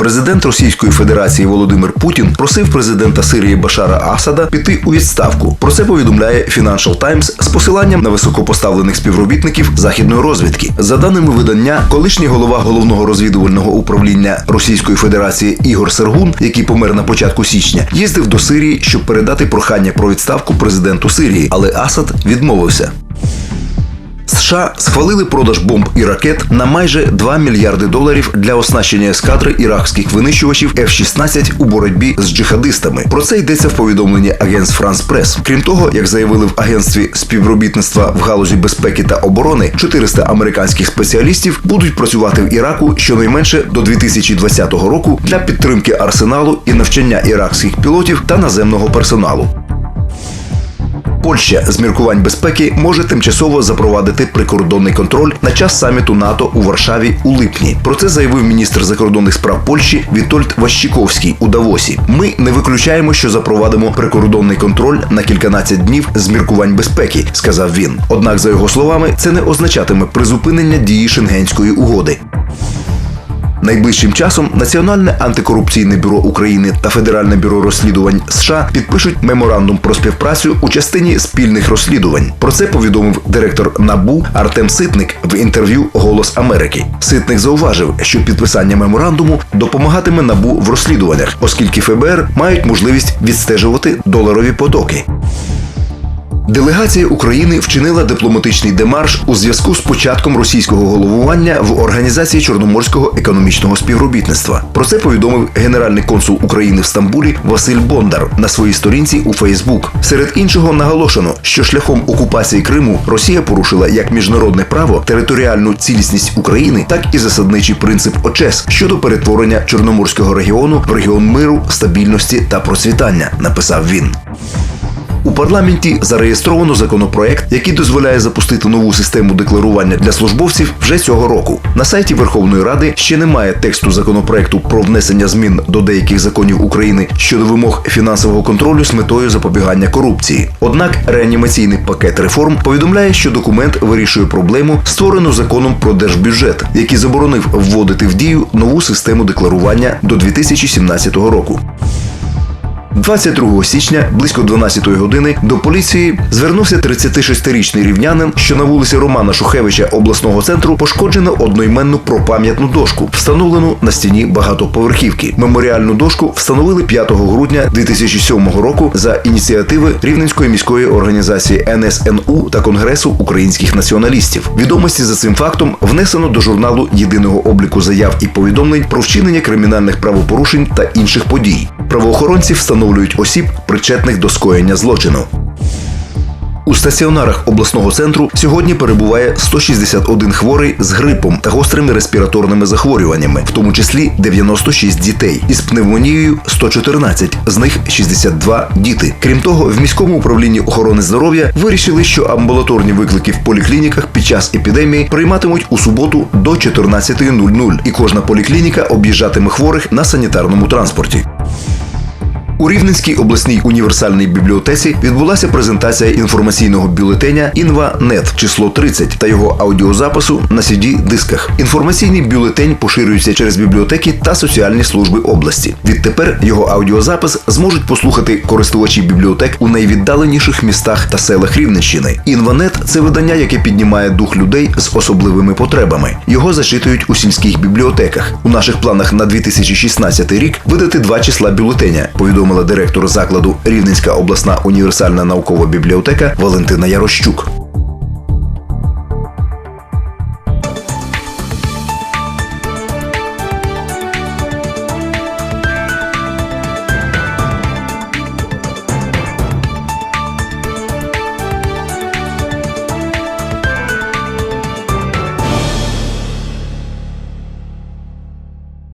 Президент Російської Федерації Володимир Путін просив президента Сирії Башара Асада піти у відставку. Про це повідомляє Financial Times з посиланням на високопоставлених співробітників західної розвідки. За даними видання, колишній голова головного розвідувального управління Російської Федерації Ігор Сергун, який помер на початку січня, їздив до Сирії, щоб передати прохання про відставку президенту Сирії, але Асад відмовився. США схвалили продаж бомб і ракет на майже 2 мільярди доларів для оснащення ескадри іракських винищувачів F-16 у боротьбі з джихадистами. Про це йдеться в повідомленні агентств Франс Прес. Крім того, як заявили в агентстві співробітництва в галузі безпеки та оборони, 400 американських спеціалістів будуть працювати в Іраку щонайменше до 2020 року для підтримки арсеналу і навчання іракських пілотів та наземного персоналу. Польща з міркувань безпеки може тимчасово запровадити прикордонний контроль на час саміту НАТО у Варшаві у липні. Про це заявив міністр закордонних справ Польщі Вітольд Ващиковський у Давосі. Ми не виключаємо, що запровадимо прикордонний контроль на кільканадцять днів з міркувань безпеки, сказав він. Однак, за його словами, це не означатиме призупинення дії Шенгенської угоди. Найближчим часом Національне антикорупційне бюро України та Федеральне бюро розслідувань США підпишуть меморандум про співпрацю у частині спільних розслідувань. Про це повідомив директор НАБУ Артем Ситник в інтерв'ю Голос Америки. Ситник зауважив, що підписання меморандуму допомагатиме НАБУ в розслідуваннях, оскільки ФБР мають можливість відстежувати доларові потоки. Делегація України вчинила дипломатичний демарш у зв'язку з початком російського головування в організації Чорноморського економічного співробітництва. Про це повідомив генеральний консул України в Стамбулі Василь Бондар на своїй сторінці у Фейсбук. Серед іншого наголошено, що шляхом окупації Криму Росія порушила як міжнародне право, територіальну цілісність України, так і засадничий принцип ОЧЕС щодо перетворення Чорноморського регіону в регіон миру, стабільності та процвітання. Написав він. У парламенті зареєстровано законопроект, який дозволяє запустити нову систему декларування для службовців вже цього року. На сайті Верховної Ради ще немає тексту законопроекту про внесення змін до деяких законів України щодо вимог фінансового контролю з метою запобігання корупції. Однак реанімаційний пакет реформ повідомляє, що документ вирішує проблему, створену законом про держбюджет, який заборонив вводити в дію нову систему декларування до 2017 року. 22 січня близько 12 години до поліції звернувся 36-річний рівнянин, що на вулиці Романа Шухевича обласного центру пошкоджено одноіменну пропам'ятну дошку, встановлену на стіні багатоповерхівки. Меморіальну дошку встановили 5 грудня 2007 року за ініціативи Рівненської міської організації НСНУ та Конгресу українських націоналістів. Відомості за цим фактом внесено до журналу єдиного обліку заяв і повідомлень про вчинення кримінальних правопорушень та інших подій. Правоохоронці встановлюють осіб, причетних до скоєння злочину. У стаціонарах обласного центру сьогодні перебуває 161 хворий з грипом та гострими респіраторними захворюваннями, в тому числі 96 дітей, із пневмонією 114, з них 62 діти. Крім того, в міському управлінні охорони здоров'я вирішили, що амбулаторні виклики в поліклініках під час епідемії прийматимуть у суботу до 14.00, і кожна поліклініка об'їжджатиме хворих на санітарному транспорті. У Рівненській обласній універсальній бібліотеці відбулася презентація інформаційного бюлетеня «Інва.Нет» число 30 та його аудіозапису на cd дисках. Інформаційний бюлетень поширюється через бібліотеки та соціальні служби області. Відтепер його аудіозапис зможуть послухати користувачі бібліотек у найвіддаленіших містах та селах Рівненщини. «Інва.Нет» – це видання, яке піднімає дух людей з особливими потребами. Його зачитують у сільських бібліотеках. У наших планах на 2016 рік видати два числа бюлетеня. Повідомила директор закладу Рівненська обласна універсальна наукова бібліотека Валентина Ярощук.